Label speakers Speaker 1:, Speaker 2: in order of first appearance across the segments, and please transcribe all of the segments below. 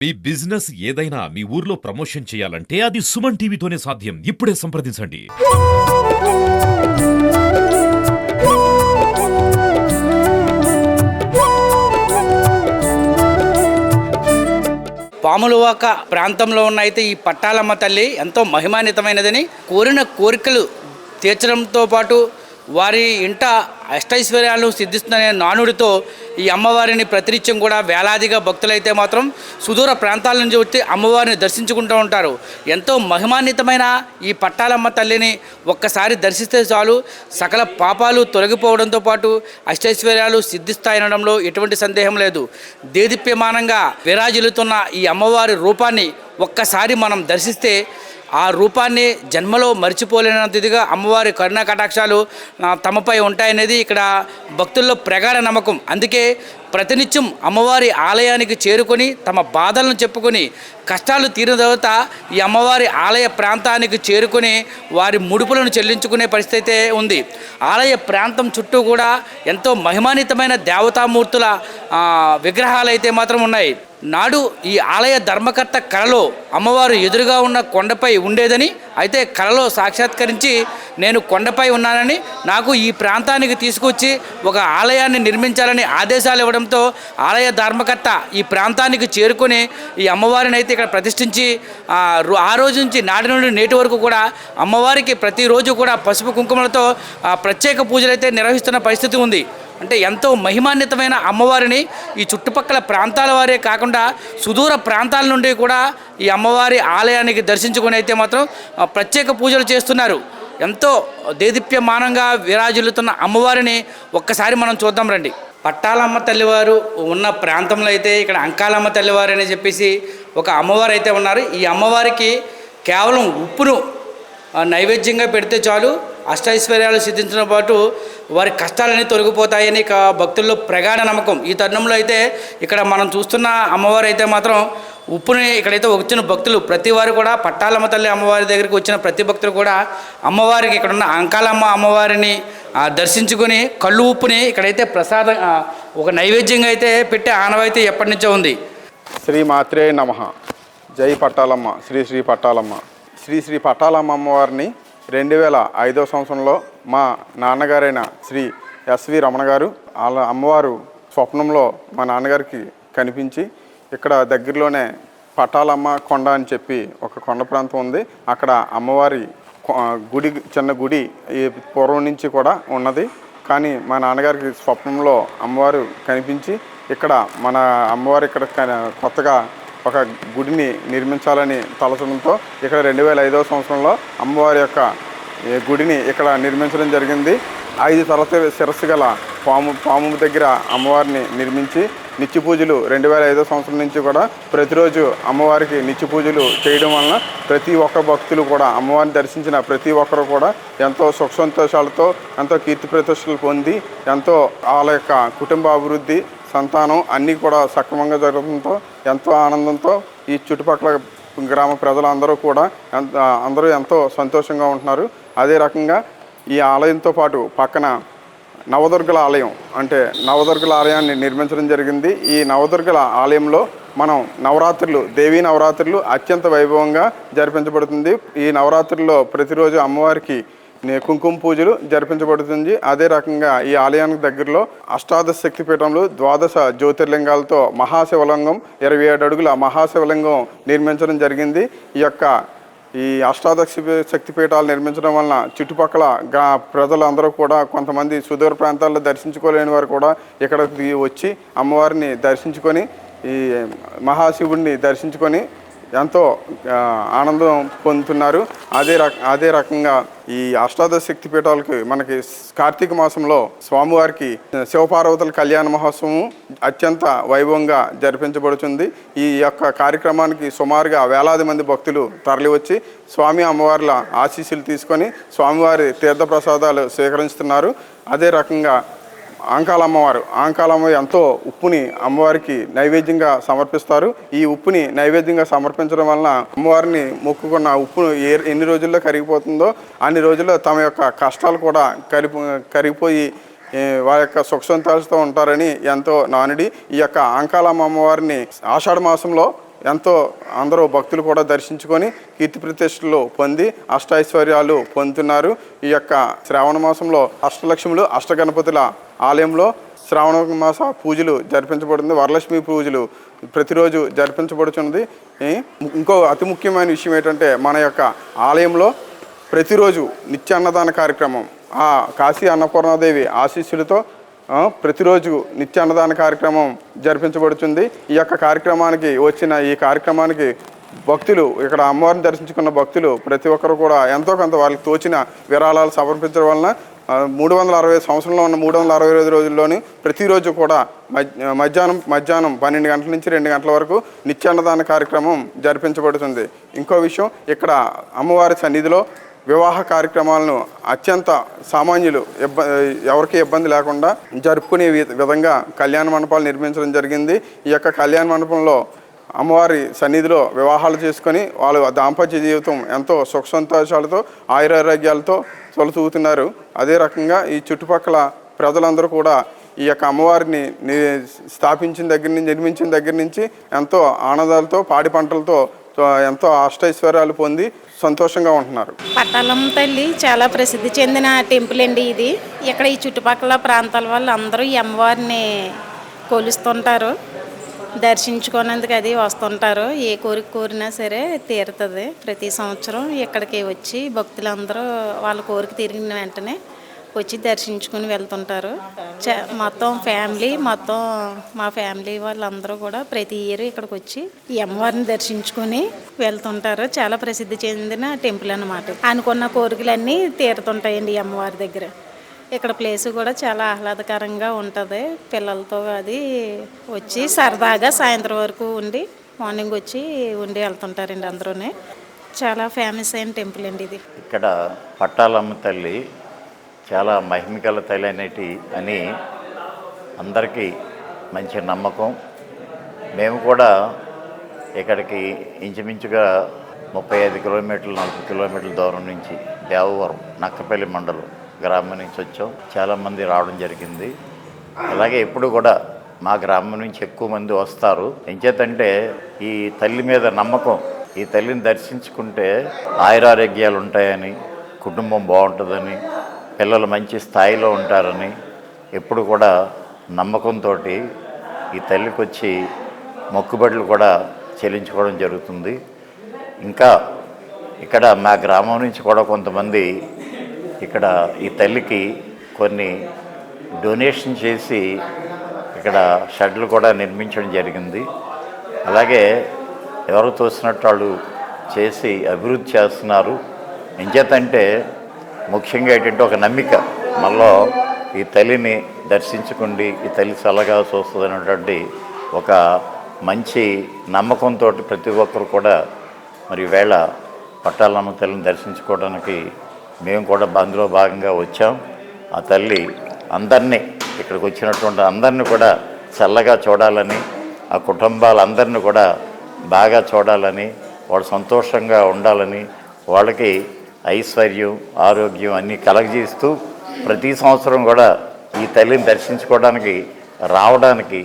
Speaker 1: మీ business ఏదైనా మీ ఊర్లో promotion చేయాలంటే అది సుమన్ టీవీతోనే సాధ్యం. ఇప్పుడే సంప్రదించండి.
Speaker 2: పాములవాక ప్రాంతంలో ఉన్న అయితే ఈ పట్టాలమ్మ తల్లి ఎంతో మహిమాన్వితమైనదని కోరిన కోరికలు తీర్చడంతో పాటు వారి ఇంట అష్టైశ్వర్యాలు సిద్ధిస్తుందనే నానుడితో ఈ అమ్మవారిని ప్రతినిత్యం కూడా వేలాదిగా భక్తులైతే మాత్రం సుదూర ప్రాంతాల నుంచి వచ్చి అమ్మవారిని దర్శించుకుంటూ ఉంటారు. ఎంతో మహిమాన్వితమైన ఈ పట్టాలమ్మ తల్లిని ఒక్కసారి దర్శిస్తే చాలు. సకల పాపాలు తొలగిపోవడంతో పాటు అష్టైశ్వర్యాలు సిద్ధిస్తాయనడంలో ఎటువంటి సందేహం లేదు. దేదీప్యమానంగా విరాజిల్లుతున్న ఈ అమ్మవారి రూపాన్ని ఒక్కసారి మనం దర్శిస్తే ఆ రూపాన్ని జన్మలో మర్చిపోలేనంతదిగా అమ్మవారి కరుణా కటాక్షాలు తమపై ఉంటాయనేది ఇక్కడ భక్తుల్లో ప్రగాఢ నమ్మకం. అందుకే ప్రతినిత్యం అమ్మవారి ఆలయానికి చేరుకొని తమ బాధలను చెప్పుకొని కష్టాలు తీరిన తర్వాత ఈ అమ్మవారి ఆలయ ప్రాంతానికి చేరుకొని వారి ముడుపులను చెల్లించుకునే పరిస్థితి అయితే ఉంది. ఆలయ ప్రాంతం చుట్టూ కూడా ఎంతో మహిమాన్వితమైన దేవతామూర్తుల విగ్రహాలు అయితే మాత్రం ఉన్నాయి. నాడు ఈ ఆలయ ధర్మకర్త కళలో అమ్మవారు ఎదురుగా ఉన్న కొండపై ఉండేదని అయితే కళలో సాక్షాత్కరించి నేను కొండపై ఉన్నానని నాకు ఈ ప్రాంతానికి తీసుకొచ్చి ఒక ఆలయాన్ని నిర్మించాలని ఆదేశాలు ఇవ్వడంతో ఆలయ ధర్మకర్త ఈ ప్రాంతానికి చేరుకొని ఈ అమ్మవారిని అయితే ఇక్కడ ప్రతిష్ఠించి ఆ రో- ఆ రోజు నుంచి నాటి నుండి నేటి వరకు కూడా అమ్మవారికి ప్రతిరోజు కూడా పసుపు కుంకుమలతో ప్రత్యేక పూజలు అయితే నిర్వహిస్తున్న పరిస్థితి ఉంది. అంటే ఎంతో మహిమాన్వితమైన అమ్మవారిని ఈ చుట్టుపక్కల ప్రాంతాల వారే కాకుండా సుదూర ప్రాంతాల నుండి కూడా ఈ అమ్మవారి ఆలయానికి దర్శించుకొని అయితే మాత్రం ప్రత్యేక పూజలు చేస్తున్నారు. ఎంతో దేదీప్యమానంగా విరాజిల్లుతున్న అమ్మవారిని ఒక్కసారి మనం చూద్దాం రండి. పట్టాలమ్మ తల్లివారు ఉన్న ప్రాంతంలో అయితే ఇక్కడ అంకాలమ్మ తల్లివారు అని చెప్పేసి ఒక అమ్మవారు అయితే ఉన్నారు. ఈ అమ్మవారికి కేవలం ఉప్పును నైవేద్యంగా పెడితే చాలు. అష్టైశ్వర్యాలు సిద్ధించిన పాటు వారి కష్టాలన్నీ తొలగిపోతాయని ఇక భక్తుల్లో ప్రగాఢ నమ్మకం. ఈ తరుణంలో అయితే ఇక్కడ మనం చూస్తున్న అమ్మవారు అయితే మాత్రం ఉప్పుని ఇక్కడైతే వచ్చిన భక్తులు ప్రతి వారు కూడా పట్టాలమ్మ తల్లి అమ్మవారి దగ్గరికి వచ్చిన ప్రతి భక్తులు కూడా అమ్మవారికి ఇక్కడ ఉన్న అంకాలమ్మ అమ్మవారిని దర్శించుకుని దర్శించుకొని కళ్ళు ఉప్పుని ఇక్కడైతే ప్రసాదం ఒక నైవేద్యంగా అయితే పెట్టే ఆనవాయితీ ఎప్పటి నుంచో ఉంది.
Speaker 3: శ్రీ మాత్రే నమ. జై పట్టాలమ్మ. శ్రీ శ్రీ పట్టాలమ్మ. శ్రీ శ్రీ పట్టాలమ్మ అమ్మవారిని రెండు వేల ఐదో సంవత్సరంలో మా నాన్నగారైన శ్రీ ఎస్వి రమణ గారు వాళ్ళ అమ్మవారు స్వప్నంలో మా నాన్నగారికి కనిపించి ఇక్కడ దగ్గరలోనే పట్టాలమ్మ కొండ అని చెప్పి ఒక కొండ ప్రాంతం ఉంది. అక్కడ అమ్మవారి కొ- గుడి చిన్న గుడి ఈ పూర్వం నుంచి కూడా ఉన్నది. కానీ మా నాన్నగారికి స్వప్నంలో అమ్మవారు కనిపించి ఇక్కడ మన అమ్మవారు ఇక్కడ కొత్తగా ఒక గుడిని నిర్మించాలని తలచడంతో ఇక్కడ రెండు వేల ఐదవ సంవత్సరంలో అమ్మవారి యొక్క గుడిని ఇక్కడ నిర్మించడం జరిగింది. ఐదు తలత శిరస్సు గల పాము పాము దగ్గర అమ్మవారిని నిర్మించి నిత్య పూజలు రెండు వేల ఐదో సంవత్సరం నుంచి కూడా ప్రతిరోజు అమ్మవారికి నిత్య పూజలు చేయడం వలన ప్రతి ఒక్క భక్తులు కూడా అమ్మవారిని దర్శించిన ప్రతి ఒక్కరు కూడా ఎంతో సుఖ సంతోషాలతో ఎంతో కీర్తి ప్రతిష్టలు పొంది ఎంతో వాళ్ళ యొక్క కుటుంబ అభివృద్ధి సంతానం అన్నీ కూడా సక్రమంగా జరగడంతో ఎంతో ఆనందంతో ఈ చుట్టుపక్కల గ్రామ ప్రజలందరూ కూడా ఎంత అందరూ ఎంతో సంతోషంగా ఉంటున్నారు. అదే రకంగా ఈ ఆలయంతో పాటు పక్కన నవదుర్గల ఆలయం అంటే నవదుర్గల ఆలయాన్ని నిర్మించడం జరిగింది. ఈ నవదుర్గల ఆలయంలో మనం నవరాత్రులు దేవీ నవరాత్రులు అత్యంత వైభవంగా జరిపించబడుతుంది. ఈ నవరాత్రుల్లో ప్రతిరోజు అమ్మవారికి నే- కుంకుమ పూజలు జరిపించబడుతుంది. అదే రకంగా ఈ ఆలయానికి దగ్గరలో అష్టాదశ శక్తిపీఠంలో ద్వాదశ జ్యోతిర్లింగాలతో మహాశివలింగం ఇరవై ఏడు అడుగుల మహాశివలింగం నిర్మించడం జరిగింది. ఈ యొక్క ఈ అష్టాదశ శక్తి పీఠాలు నిర్మించడం వలన చుట్టుపక్కల గా ప్రజలందరూ కూడా కొంతమంది సుదూర ప్రాంతాల్లో దర్శించుకోలేని వారు కూడా ఇక్కడికి వచ్చి అమ్మవారిని దర్శించుకొని ఈ మహాశివుడిని దర్శించుకొని ఎంతో ఆనందం పొందుతున్నారు. అదే రక అదే రకంగా ఈ అష్టాదశ శక్తి పీఠాలకి మనకి కార్తీక మాసంలో స్వామివారికి శివపార్వతుల కళ్యాణ మహోత్సవం అత్యంత వైభవంగా జరిపించబడుతుంది ఈ యొక్క కార్యక్రమానికి సుమారుగా వేలాది మంది భక్తులు తరలివచ్చి స్వామి అమ్మవార్ల ఆశీస్సులు తీసుకొని స్వామివారి తీర్థప్రసాదాలు స్వీకరిస్తున్నారు. అదే రకంగా ఆంకాల అమ్మవారు ఆంకాలమ్మ ఎంతో ఉప్పుని అమ్మవారికి నైవేద్యంగా సమర్పిస్తారు. ఈ ఉప్పుని నైవేద్యంగా సమర్పించడం వలన అమ్మవారిని మొక్కుకున్న ఉప్పు ఏ ఎన్ని రోజుల్లో కరిగిపోతుందో అన్ని రోజుల్లో తమ యొక్క కష్టాలు కూడా కరిపో కరిగిపోయి వారి యొక్క సుఖ సంతోషంతో ఉంటారని ఎంతో నానుడి. ఈ యొక్క ఆంకాలమ్మ అమ్మవారిని ఆషాఢ మాసంలో ఎంతో అందరూ భక్తులు కూడా దర్శించుకొని కీర్తి ప్రతిష్టలు పొంది అష్టైశ్వర్యాలు పొందుతున్నారు. ఈ యొక్క శ్రావణ మాసంలో అష్టలక్ష్ములు అష్టగణపతుల ఆలయంలో శ్రావణ మాస పూజలు జరిపించబడుతుంది. వరలక్ష్మి పూజలు ప్రతిరోజు జరిపించబడుతున్నది ఇంకో అతి ముఖ్యమైన విషయం ఏంటంటే మన యొక్క ఆలయంలో ప్రతిరోజు నిత్య అన్నదాన కార్యక్రమం. ఆ కాశీ అన్నపూర్ణాదేవి ఆశీస్సులతో ప్రతిరోజు నిత్య అన్నదాన కార్యక్రమం జరిపించబడుతుంది. ఈ యొక్క కార్యక్రమానికి వచ్చిన ఈ కార్యక్రమానికి భక్తులు ఇక్కడ అమ్మవారిని దర్శించుకున్న భక్తులు ప్రతి ఒక్కరు కూడా ఎంతో కొంత వాళ్ళకి తోచిన విరాళాలు సమర్పించడం వలన మూడు వందల అరవై సంవత్సరంలో ఉన్న మూడు వందల అరవై ఐదు రోజుల్లోని ప్రతిరోజు కూడా మధ్యాహ్నం మధ్యాహ్నం పన్నెండు గంటల నుంచి రెండు గంటల వరకు నిత్యాన్నదాన కార్యక్రమం జరిపించబడుతుంది. ఇంకో విషయం ఇక్కడ అమ్మవారి సన్నిధిలో వివాహ కార్యక్రమాలను అత్యంత సామాన్యులు ఇబ్బ ఎవరికి ఇబ్బంది లేకుండా జరుపుకునే వి- విధంగా కళ్యాణ మండపాలు నిర్మించడం జరిగింది. ఈ యొక్క కళ్యాణ మండపంలో అమ్మవారి సన్నిధిలో వివాహాలు చేసుకొని వాళ్ళు దాంపత్య జీవితం ఎంతో సుఖ సంతోషాలతో ఆయురారోగ్యాలతో తొలతూగుతున్నారు. అదే రకంగా ఈ చుట్టుపక్కల ప్రజలందరూ కూడా ఈ యొక్క అమ్మవారిని స్థాపించిన దగ్గర నుంచి నిర్మించిన దగ్గర నుంచి ఎంతో ఆనందాలతో పాడి పంటలతో ఎంతో అష్టైశ్వర్యాలు పొంది సంతోషంగా ఉంటున్నారు.
Speaker 4: పట్టాలమ్మ తల్లి చాలా ప్రసిద్ధి చెందిన టెంపుల్ అండి ఇది. ఇక్కడ ఈ చుట్టుపక్కల ప్రాంతాల వాళ్ళు అందరూ ఈ అమ్మవారిని కొలుస్తుంటారు. దర్శించుకునేందుకు అది వస్తుంటారు. ఏ కోరిక కోరినా సరే తీరుతుంది. ప్రతి సంవత్సరం ఇక్కడికి వచ్చి భక్తులందరూ వాళ్ళ కోరిక తీరిన వెంటనే వచ్చి దర్శించుకుని వెళ్తుంటారు. చ మొత్తం ఫ్యామిలీ మొత్తం మా ఫ్యామిలీ వాళ్ళందరూ కూడా ప్రతి ఇయర్ ఇక్కడికి వచ్చి ఈ అమ్మవారిని దర్శించుకుని వెళ్తుంటారు. చాలా ప్రసిద్ధి చెందిన టెంపుల్ అన్నమాట. అనుకున్న కోరికలన్నీ తీరుతుంటాయండి ఈ అమ్మవారి దగ్గర. ఇక్కడ ప్లేస్ కూడా చాలా ఆహ్లాదకరంగా ఉంటుంది. పిల్లలతో అది వచ్చి సరదాగా సాయంత్రం వరకు ఉండి మార్నింగ్ వచ్చి ఉండి వెళ్తుంటారండి అందరూనే. చాలా ఫేమస్ అయిన టెంపుల్ అండి ఇది.
Speaker 5: ఇక్కడ పట్టాలమ్మ తల్లి చాలా మహిమికల తల్లి అనేటి అని అందరికీ మంచి నమ్మకం. మేము కూడా ఇక్కడికి ఇంచుమించుగా ముప్పై ఐదు కిలోమీటర్లు నలభై కిలోమీటర్ల దూరం నుంచి దేవవరం నక్కపల్లి మండలం గ్రామం నుంచి వచ్చాం. చాలామంది రావడం జరిగింది. అలాగే ఎప్పుడు కూడా మా గ్రామం నుంచి ఎక్కువ మంది వస్తారు. ఎంచేతంటే ఈ తల్లి మీద నమ్మకం ఈ తల్లిని దర్శించుకుంటే ఆయురారోగ్యాలు ఉంటాయని కుటుంబం బాగుంటుందని పిల్లలు మంచి స్థాయిలో ఉంటారని ఎప్పుడు కూడా నమ్మకంతో ఈ తల్లికి వచ్చి మొక్కుబడులు కూడా చెల్లించుకోవడం జరుగుతుంది. ఇంకా ఇక్కడ మా గ్రామం నుంచి కూడా కొంతమంది ఇక్కడ ఈ తల్లికి కొన్ని డొనేషన్ చేసి ఇక్కడ షెడ్లు కూడా నిర్మించడం జరిగింది. అలాగే ఎవరు తోసినట్టు వాళ్ళు చేసి అభివృద్ధి చేస్తున్నారు. ఎంచేతంటే ముఖ్యంగా ఏంటంటే ఒక నమ్మిక. మనలో ఈ తల్లిని దర్శించుకుండి ఈ తల్లి చల్లగా చూస్తుంది అనేటువంటి ఒక మంచి నమ్మకంతో ప్రతి ఒక్కరు కూడా మరి వేళ పట్టాలమ్మ తల్లిని దర్శించుకోవడానికి మేము కూడా అందులో భాగంగా వచ్చాం. ఆ తల్లి అందరినీ ఇక్కడికి వచ్చినటువంటి అందరినీ కూడా చల్లగా చూడాలని ఆ కుటుంబాలందరినీ కూడా బాగా చూడాలని వాళ్ళు సంతోషంగా ఉండాలని వాళ్ళకి ఐశ్వర్యం ఆరోగ్యం అన్నీ కలగజేస్తూ ప్రతి సంవత్సరం కూడా ఈ తల్లిని దర్శించుకోవడానికి రావడానికి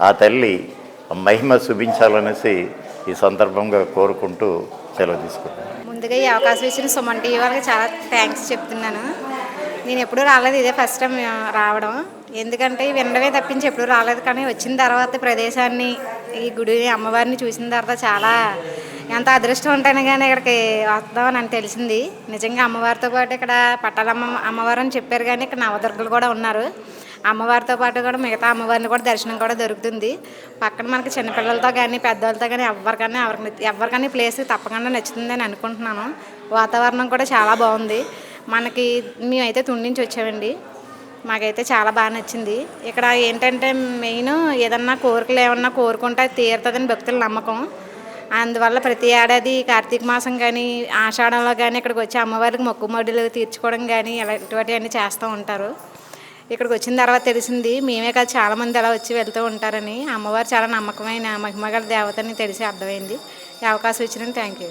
Speaker 5: ఆ తల్లి మహిమ చూపించాలనేసి ఈ సందర్భంగా కోరుకుంటూ సెలవు తీసుకుంటాను
Speaker 6: ముందుగా ఈ అవకాశం ఇచ్చిన సుమన్ టీవీ వాళ్ళకి చాలా థ్యాంక్స్ చెప్తున్నాను. నేను ఎప్పుడూ రాలేదు ఇదే ఫస్ట్ టైం రావడం. ఎందుకంటే వినడమే తప్పించి ఎప్పుడూ రాలేదు కానీ వచ్చిన తర్వాత ప్రదేశాన్ని ఈ గుడి అమ్మవారిని చూసిన తర్వాత చాలా ఎంత అదృష్టం ఉంటాను కానీ ఇక్కడికి వస్తామని నాకు తెలిసింది. నిజంగా అమ్మవారితో పాటు ఇక్కడ పట్టాలమ్మ అమ్మవారు అని చెప్పారు కానీ ఇక్కడ నవదుర్గలు కూడా ఉన్నారు. అమ్మవారితో పాటు కూడా మిగతా అమ్మవారిని కూడా దర్శనం కూడా దొరుకుతుంది. పక్కన మనకి చిన్నపిల్లలతో కానీ పెద్దవాళ్ళతో కానీ ఎవరికైనా ఎవరికి ఎవరికైనా ప్లేస్ తప్పకుండా నచ్చుతుందని అనుకుంటున్నాను. వాతావరణం కూడా చాలా బాగుంది. మనకి మేమైతే తుండి నుంచి వచ్చామండి. మాకైతే చాలా బాగా నచ్చింది. ఇక్కడ ఏంటంటే మెయిన్ ఏదన్నా కోరికలు ఏమన్నా కోరుకుంటే అది తీరుతుందని భక్తుల నమ్మకం. అందువల్ల ప్రతి ఏడాది కార్తీక మాసం కానీ ఆషాఢంలో కానీ ఇక్కడికి వచ్చి అమ్మవారికి మొక్కుమడులు తీర్చుకోవడం కానీ ఇలాంటివన్నీ ఇటువంటివన్నీ చేస్తూ ఉంటారు. ఇక్కడికి వచ్చిన తర్వాత తెలిసింది మేమే కాదు చాలామంది అలా వచ్చి వెళ్తూ ఉంటారని. అమ్మవారు చాలా నమ్మకమైన మహిమగల దేవతని తెలిసి అర్థమైంది. ఈ అవకాశం ఇచ్చినందుకు థ్యాంక్ యూ